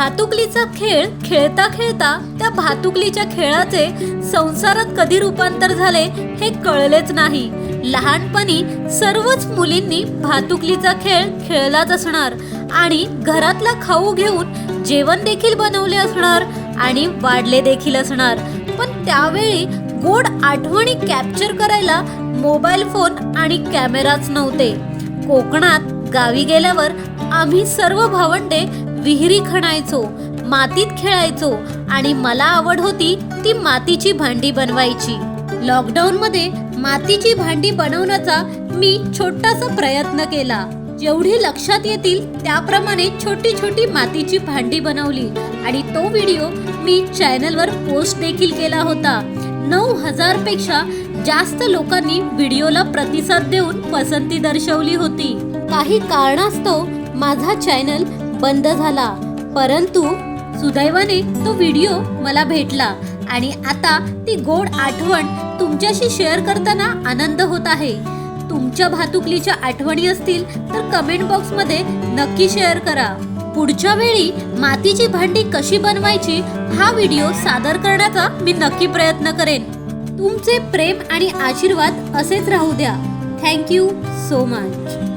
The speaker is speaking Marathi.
भातुकलीचा खेळ खेळता खेळता त्या भातुकलीच्या खेळाचे संसारात कधी रूपांतर झाले हे कळलेच नाही. लहानपणी सर्वच मुलींनी भातुकलीचा खेळ खेळलाच असणार आणि घरातला खाऊ घेऊन जेवण देखील बनवले असणार आणि वाढले देखील असणार. पण त्यावेळी गोड आठवणी कॅप्चर करायला मोबाईल फोन आणि कॅमेराच नव्हते. कोकणात गावी गेल्यावर आम्ही सर्व भावंडे विहिरी खणायचो मातीत खेळायचो आणि मला आवड होती ती मातीची भांडी बनवायची. लॉकडाऊन मध्ये मातीची भांडी बनवण्याचा मी छोटासा प्रयत्न केला. जेवढी लक्षात येतील त्याप्रमाणे छोटी छोटी मातीची भांडी बनवली आणि तो व्हिडिओ मी चॅनलवर पोस्ट देखील केला होता. नऊ हजारपेक्षा जास्त लोकांनी व्हिडिओला प्रतिसाद देऊन पसंती दर्शवली होती. काही कारणास्तव माझा चॅनल बंद झाला. परंतु सुदैवाने तो व्हिडिओ मला भेटला आणि आता ती गोड आठवण तुमच्याशी शेअर करताना आनंद होत आहे. तुमच्या भातुकलीच्या आठवणी असतील तर कमेंट बॉक्समध्ये नक्की शेअर करा. पुढच्या वेळी मातीची भांडी कशी बनवायची हा व्हिडिओ सादर करण्याचा मी नक्की प्रयत्न करेन. तुमचे प्रेम आणि आशीर्वाद असेच राहू द्या. Thank you so much.